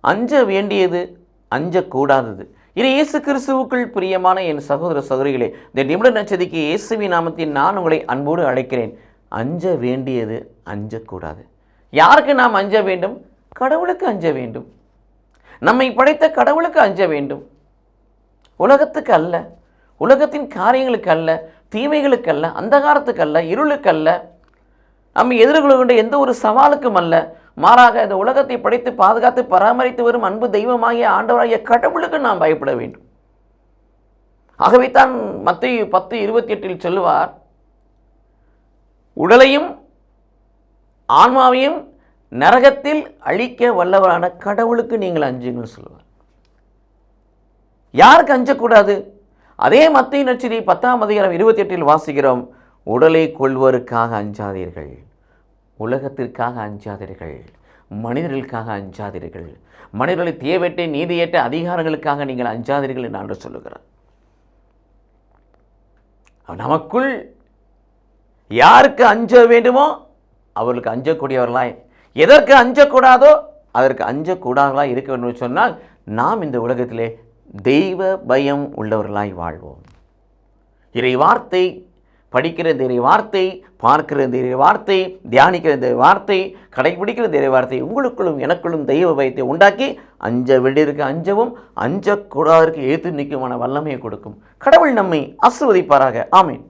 அஞ்ச வேண்டியது அஞ்சக்கூடாதது. இது இயேசு கிறிஸ்துவுக்குள் பிரியமான என் சகோதர சகோதரிகளே இந்த நிமிட நச்சதிக்கு இயேசுவி நாமத்தில் நான் உங்களை அன்போடு அழைக்கிறேன். அஞ்ச வேண்டியது அஞ்சக்கூடாது. யாருக்கு நாம் அஞ்ச வேண்டும்? கடவுளுக்கு அஞ்ச வேண்டும். நம்மை படைத்த கடவுளுக்கு அஞ்ச வேண்டும். உலகத்துக்கு அல்ல. உலகத்தின் காரியங்களுக்கு அல்ல. தீமைகளுக்கு அல்ல. அந்தகாரத்துக்கு அல்ல. இருளுக்கு அல்ல. நம்ம எதிர்கொள்கின்ற எந்த ஒரு சவாலுக்கும் அல்ல. மாறாக இந்த உலகத்தை படைத்து பாதுகாத்து பராமரித்து வரும் அன்பு தெய்வமாகிய ஆண்டவராகிய கடவுளுக்கு நாம் பயப்பட வேண்டும். ஆகவே தான் மத்திய பத்து இருபத்தி எட்டில் சொல்லுவார் உடலையும் ஆன்மாவையும் நரகத்தில் அழிக்க வல்லவரான கடவுளுக்கு நீங்கள் அஞ்சுங்கள் சொல்லுவார். யாருக்கு அஞ்சக்கூடாது? அதே மத்திய நச்சினை பத்தாம் அதிகாரம் இருபத்தி எட்டில் வாசிக்கிறோம் உடலை கொள்வருக்காக அஞ்சாதீர்கள். உலகத்திற்காக அஞ்சாதீர்கள் மனிதர்களுக்காக அஞ்சாதீர்கள் மனிதர்களை தேவையற்ற நீதியற்ற அதிகாரங்களுக்காக நீங்கள் அஞ்சாதீர்கள் என்று ஆண்டு சொல்லுகிறார். நமக்குள் யாருக்கு அஞ்ச வேண்டுமோ அவர்களுக்கு அஞ்சக்கூடியவர்களாய் எதற்கு அஞ்சக்கூடாதோ அதற்கு அஞ்சக்கூடாதலாக இருக்க வேண்டும் சொன்னால் நாம் இந்த உலகத்திலே தெய்வ பயம் உள்ளவர்களாய் வாழ்வோம். இறை வார்த்தை படிக்கிற தெரிய வார்த்தை பார்க்கிற தெரிய வார்த்தை தியானிக்கிற தெரிய வார்த்தை கடைபிடிக்கிற தெரிய வார்த்தை உங்களுக்குள்ளும் எனக்குள்ளும் தெய்வ பயத்தை உண்டாக்கி அஞ்ச வெளியிற்கு அஞ்சவும் அஞ்சக்கூடாதற்கு ஏற்று நிற்குமான வல்லமையை கொடுக்கும். கடவுள் நம்மை ஆசிர்வதிப்பாராக. ஆமீன்.